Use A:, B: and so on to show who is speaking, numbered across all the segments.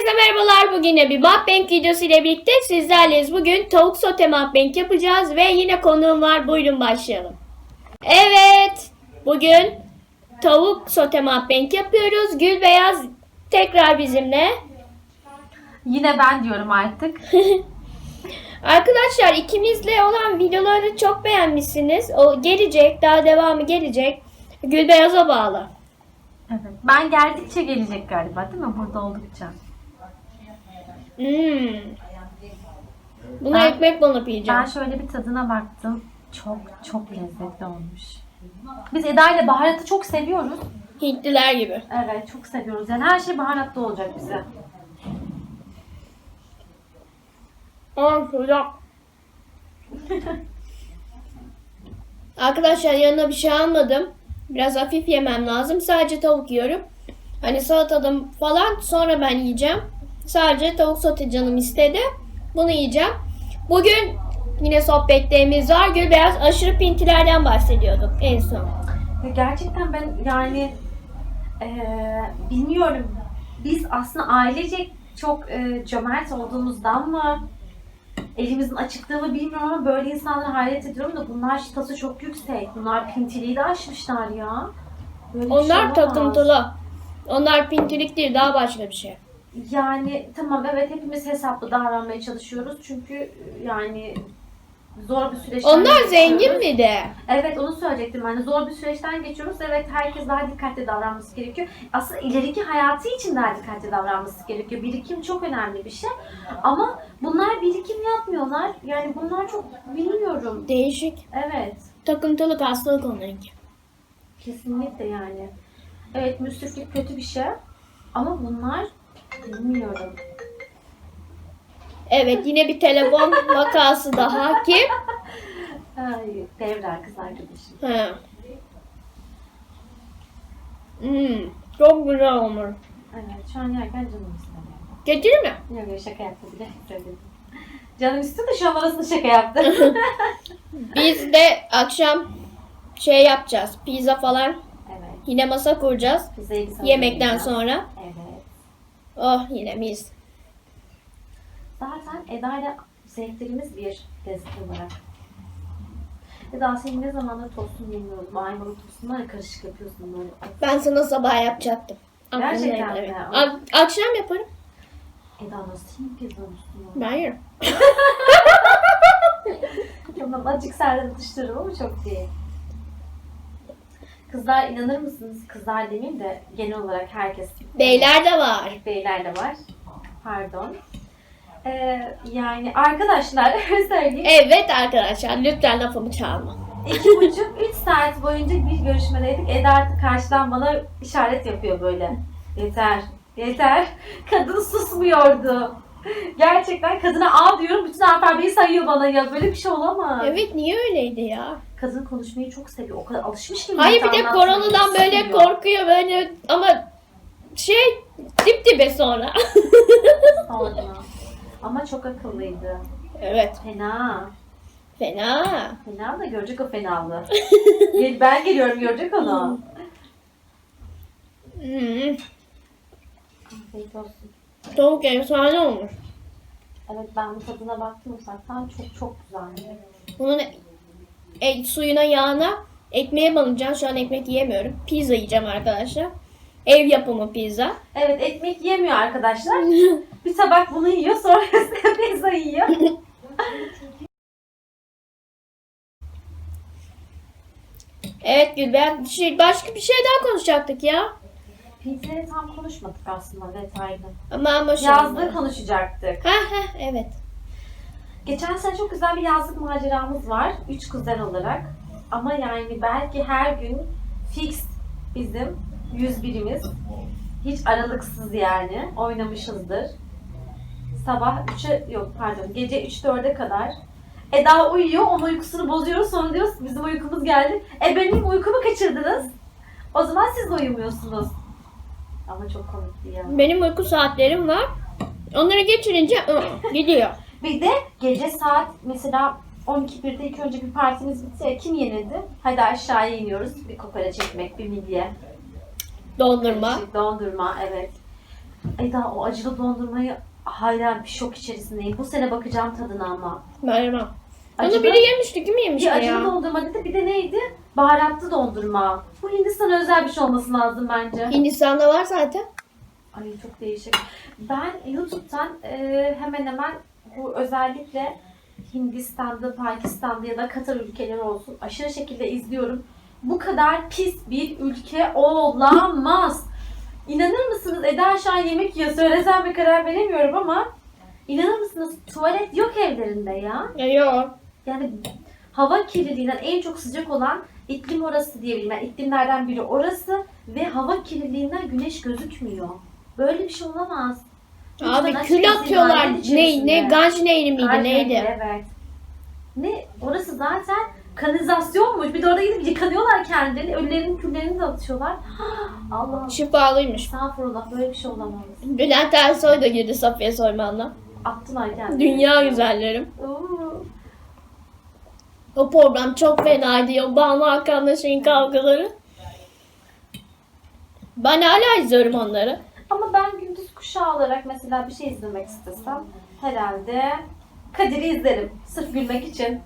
A: Herkese merhabalar. Bugün yine bir mukbang videosu ile birlikte sizlerleyiz. Bugün tavuk sote mukbang yapacağız ve yine konuğum var. Buyurun başlayalım. Evet. Bugün tavuk sote mukbang yapıyoruz. Gül Beyaz tekrar bizimle.
B: Yine ben diyorum artık.
A: Arkadaşlar ikimizle olan videoları çok beğenmişsiniz. O gelecek. Daha devamı gelecek. Gül Beyaz'a bağlı.
B: Evet. Ben geldikçe gelecek galiba değil mi? Burada oldukça.
A: Hmm. Bunu
B: Ben-
A: ekmek banıp yiyeceğim.
B: Ben şöyle bir tadına baktım. Çok çok lezzetli olmuş. Biz Eda ile baharatı çok seviyoruz.
A: Hintliler gibi.
B: Evet çok seviyoruz. Yani her şey baharatlı olacak bize.
A: Aa sıcak. Arkadaşlar yanına bir şey almadım. Biraz hafif yemem lazım. Sadece tavuk yiyorum. Hani salatadım falan sonra ben yiyeceğim. Sadece tavuk sote canım istedi. Bunu yiyeceğim. Bugün yine sohbetlerimiz var. Gülbeyaz aşırı pintilerden bahsediyorduk en son.
B: Gerçekten ben yani eee, bilmiyorum. Biz aslında ailecek çok eee, cömert olduğumuzdan mı elimizin açıklığı mı bilmiyorum ama böyle insanlara hayret ediyorum da bunlar çıtası çok yüksek. Bunlar pintiliği de aşmışlar ya. Böyle şey
A: Onlar
B: olamaz.
A: takıntılı. Onlar pintilik değil daha başka bir şey.
B: Yani tamam evet hepimiz hesaplı davranmaya çalışıyoruz çünkü yani zor bir süreçten
A: Onlar
B: geçiyoruz.
A: zengin mi de?
B: Evet onu söyleyecektim ben de zor bir süreçten geçiyoruz. Evet herkes daha dikkatli davranması gerekiyor. Aslında ileriki hayatı için daha dikkatli davranması gerekiyor. Birikim çok önemli bir şey. Ama bunlar birikim yapmıyorlar. Yani bunlar çok bilmiyorum.
A: Değişik.
B: Evet.
A: Takıntılık hastalık onlarınki.
B: Kesinlikle yani. Evet müsriflik kötü bir şey. Ama bunlar bilmiyorum.
A: Evet yine bir telefon vakası daha. Kim?
B: Ay, devre kız arkadaşım.
A: Hmm, çok güzel olmuş.
B: Evet şu an yerken canım istemiyor.
A: Getir mi?
B: Yok yok şaka yaptı bile söyledim. Canım istiyor da şu an arasında şaka yaptı.
A: Biz de akşam şey yapacağız. Pizza falan.
B: evet.
A: Yine masa kuracağız.
B: Pizzayı bir sana
A: Yemekten sonra. Oh yine mis.
B: Zaten Eda ile zevklerimiz bir lezzet olarak. Eda senin ne zamandır tostun yemiyorum. Ayvalık tostunlar ya karışık yapıyorsun böyle.
A: Ben sana sabah yapacaktım.
B: Gerçekten
A: Aklımdaydı,
B: mi?
A: evet. A- akşam yaparım.
B: Eda nasıl yiyeyim pizzanın üstüne?
A: Ben yerim.
B: Tamam azıcık serde atıştırırım ama çok değil. Kızlar inanır mısınız? Kızlar demeyeyim de genel olarak herkes.
A: Beyler de var.
B: Beyler de var. Pardon. Ee, yani arkadaşlar söyleyeyim.
A: Evet arkadaşlar lütfen lafımı çalma.
B: İki buçuk, üç saat boyunca bir görüşmedeydik. Eda artık karşıdan bana işaret yapıyor böyle. Yeter, yeter. Kadın susmuyordu. Gerçekten kadına al diyorum, bütün alfabeyi sayıyor bana ya. Böyle bir şey olamaz.
A: Evet niye öyleydi ya?
B: Kadın konuşmayı çok seviyor. O kadar alışmış ki.
A: Hayır bir de koronadan böyle
B: Seviyor.
A: korkuyor böyle ama şey dip dibe sonra.
B: Sonra. Ama çok akıllıydı.
A: evet
B: Fena.
A: fena.
B: Fena da görecek o fenalığı. Gel- ben geliyorum görecek onu.
A: Hmm,
B: Afiyet olsun.
A: tavuk efsane olmuş.
B: Evet ben bu tadına baktım uzaktan çok çok güzel.
A: Bunun e, suyuna yağına ekmeğe banacaksın. Şu an ekmek yiyemiyorum. Pizza yiyeceğim arkadaşlar. Ev yapımı pizza.
B: Evet ekmek yemiyor arkadaşlar. Bir tabak bunu yiyor sonrasında pizza yiyor.
A: Evet Gülben. Şey, başka bir şey daha konuşacaktık ya.
B: Pizzayı tam konuşmadık aslında detaylı.
A: Ama ver
B: Yazlığı
A: onları.
B: konuşacaktık.
A: Ha ha evet.
B: Geçen sene çok güzel bir yazlık maceramız var. Üç kuzen olarak. Ama yani belki her gün fix bizim 101'imiz. Hiç aralıksız yani oynamışızdır. Sabah 3'e yok pardon gece 3-4'e kadar. Eda uyuyor, onun uykusunu bozuyoruz. Sonra diyoruz bizim uykumuz geldi. E benim uykumu kaçırdınız. O zaman siz de uyumuyorsunuz. Ama çok komikti ya.
A: Benim uyku saatlerim var. Onları geçirince gidiyor.
B: Bir de gece saat mesela 12.1'de ilk önce bir partimiz bitti ya kim yenildi? Hadi aşağıya iniyoruz. Bir kokoreç ekmek, bir midye.
A: Dondurma.
B: Dondurma evet. Eda o acılı dondurmayı hala bir şok içerisindeyim. Bu sene bakacağım tadına ama.
A: Merhaba. Onu
B: Acılı-
A: biri yemişti. Kim
B: Bir
A: yemişti
B: acılı
A: ya?
B: dondurma dedi bir de neydi? Baharatlı dondurma. Bu Hindistan özel bir şey olması lazım bence.
A: Hindistan'da var zaten.
B: Ay çok değişik. Ben YouTube'dan e, hemen hemen bu özellikle Hindistan'da, Pakistan'da ya da Katar ülkeleri olsun aşırı şekilde izliyorum. Bu kadar pis bir ülke olamaz. İnanır mısınız Eda an yemek yiyor. Söylesem bir karar veremiyorum ama inanır mısınız tuvalet yok evlerinde ya.
A: Ya yok.
B: Yani hava kirliliğinden en çok sıcak olan iklim orası diyebilirim. Yani iklimlerden biri orası ve hava kirliliğinden güneş gözükmüyor. Böyle bir şey olamaz.
A: Abi kül atıyorlar. Ne ne Ganj Nehri miydi
B: Aynen,
A: neydi?
B: Evet. Ne? Orası zaten kanalizasyonmuş. Bir de orada gidip yıkanıyorlar kendilerini. Ölülerinin küllerini de atıyorlar. Allah'ım.
A: Şifalıymış.
B: Estağfurullah böyle bir şey olamaz.
A: Bülent Ersoy da girdi Safiye Soyman'la.
B: Attılar kendilerini.
A: Dünya güzellerim.
B: Oo.
A: O program çok fenaydı ya. Banu Hakan'la şeyin kavgaları. Ben hala izliyorum onları.
B: Ama ben gündüz kuşağı olarak mesela bir şey izlemek istesem herhalde Kadir'i izlerim. Sırf gülmek için.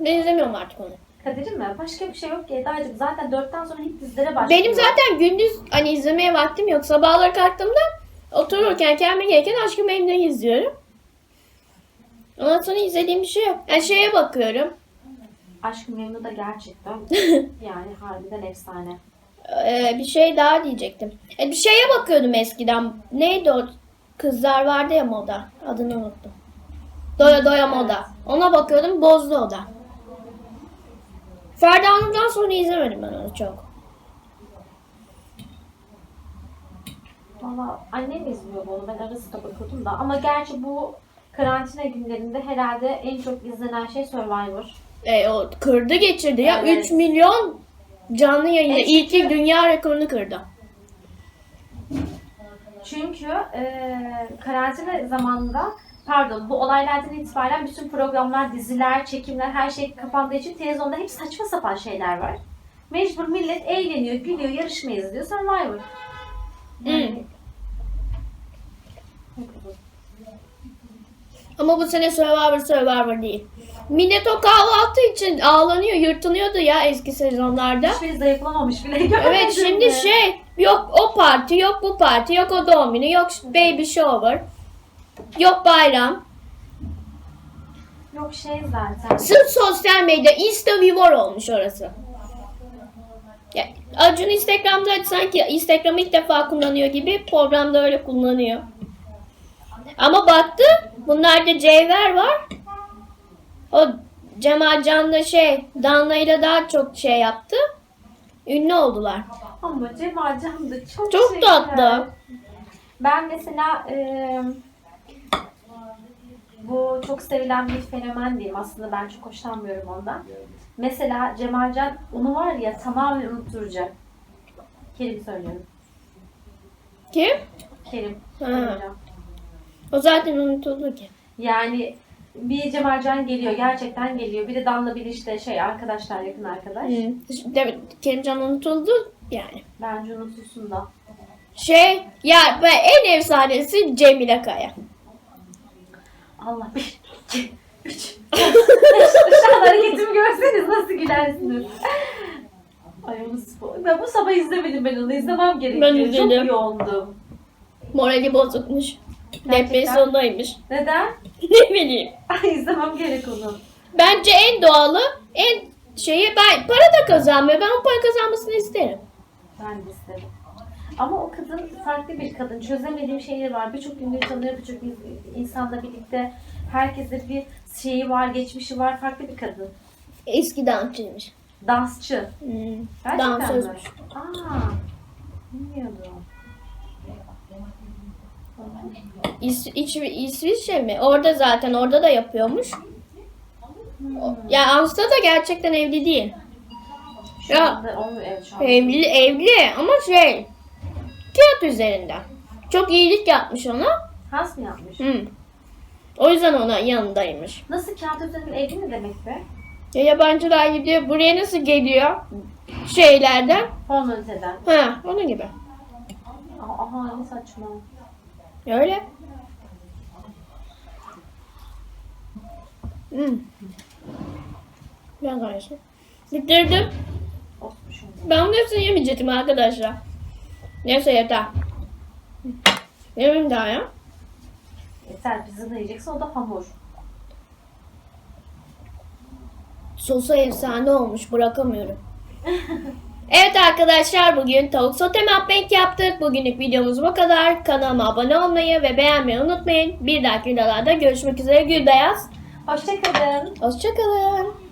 A: Ben izlemiyorum artık onu.
B: Kadir'i mi? Başka bir şey yok ki Eda'cığım. Zaten dörtten sonra hep dizilere başlıyor.
A: Benim zaten gündüz hani izlemeye vaktim yok. Sabahları kalktığımda otururken kendime gereken Aşkı Memnu'yu izliyorum. Ondan sonra izlediğim bir şey yok. Yani şeye bakıyorum.
B: Aşk-ı Memnu da gerçekten yani harbiden efsane.
A: Ee, bir şey daha diyecektim. E, bir şeye bakıyordum eskiden. Neydi o? Kızlar vardı ya moda. Adını unuttum. Doya doya moda. Ona bakıyordum. Bozdu o da. Ferda Nur'dan sonra izlemedim ben onu çok.
B: Valla annem izliyor bunu. Ben ara sıra bakıyordum da. Ama gerçi bu karantina günlerinde herhalde en çok izlenen şey Survivor.
A: E, o kırdı geçirdi ya.
B: Evet.
A: 3 milyon canlı yayında.
B: E,
A: İlk
B: çünkü-
A: dünya rekorunu kırdı.
B: Çünkü e, karantina zamanında pardon bu olaylardan itibaren bütün programlar, diziler, çekimler her şey kapandığı için televizyonda hep saçma sapan şeyler var. Mecbur millet eğleniyor, gülüyor, yarışma izliyor. Survivor. Yani,
A: Ama bu sene Survivor Survivor değil. Millet o kahvaltı için ağlanıyor, yırtınıyordu ya eski sezonlarda.
B: Hiçbiri zayıflamamış bile.
A: Evet şimdi
B: mi?
A: şey yok o parti yok bu parti yok o doğum günü yok baby shower yok bayram.
B: Yok şey zaten.
A: Sırf sosyal medya insta vivor olmuş orası. Ya, Acun Instagram'da sanki Instagram'ı ilk defa kullanıyor gibi programda öyle kullanıyor. Ama baktı bunlarda Cevher var. O Cemal Can'la şey Danla ile daha çok şey yaptı. Ünlü oldular.
B: Ama Cemal Can da çok
A: Çok
B: şeker.
A: tatlı.
B: Ben mesela e, bu çok sevilen bir fenomen diyeyim. Aslında ben çok hoşlanmıyorum ondan. Mesela Cemalcan onu var ya tamamen unutturacak. Kerim söylüyorum.
A: Kim?
B: Kerim.
A: Ha. O zaten unutuldu ki.
B: Yani bir Cemalcan geliyor. Gerçekten geliyor. Bir de Danla bir işte şey arkadaşlar yakın arkadaş.
A: Hı. Evet, Kerimcan unutuldu yani.
B: Bence unutulsun da.
A: Şey ya ben en efsanesi Cemile Kaya.
B: Allah bir, iki, üç. Şu an hareketimi görseniz nasıl gülersiniz. Ay onu spo- Ben bu sabah izlemedim ben onu. İzlemem gerekiyor.
A: Ben izledim.
B: Çok yoğundum.
A: Morali bozukmuş.
B: Gerçekten.
A: Depresyondaymış.
B: Neden?
A: Ne bileyim.
B: Ay izlemem gerek onu.
A: Bence en doğalı en şeyi ben para da kazanmıyor. Ben o para kazanmasını isterim.
B: Ben de isterim. Ama o kadın farklı bir kadın. Çözemediğim şeyleri var. Birçok ünlü tanıyor, birçok in- insanla birlikte. Herkese bir şeyi var, geçmişi var. Farklı bir kadın.
A: Eski dansçıymış.
B: Dansçı.
A: Hmm.
B: Gerçekten
A: Dansözmüş.
B: mi? Aa, bilmiyordum.
A: İs, İç, İsviçre mi? Orada zaten orada da yapıyormuş. O- Ya Amsta da gerçekten evli değil.
B: Şu
A: Ya.
B: anda onu evet şu an.
A: Evli evli ama şey kağıt üzerinden. Çok iyilik yapmış ona.
B: Has mı yapmış?
A: Hı. O yüzden ona yanındaymış.
B: Nasıl kağıt üzerinden evli mi demek be?
A: Ya yabancılar gidiyor. Buraya nasıl geliyor? Şeylerden.
B: Formaliteden.
A: Ha, onun gibi.
B: Aa, aha ne saçma.
A: Öyle. Hmm. Ben karıştım. Bitirdim. Ben bunun hepsini yemeyecektim arkadaşlar. Neyse yeter. Yemeyeyim daha ya.
B: Yeter pizza ne yiyeceksin o da hamur.
A: Sosu efsane olmuş bırakamıyorum. evet arkadaşlar bugün tavuk sote mukbang yaptık. Bugünlük videomuz bu kadar. Kanalıma abone olmayı ve beğenmeyi unutmayın. Bir dahaki videolarda görüşmek üzere Gülbeyaz.
B: Hoşçakalın.
A: Hoşçakalın.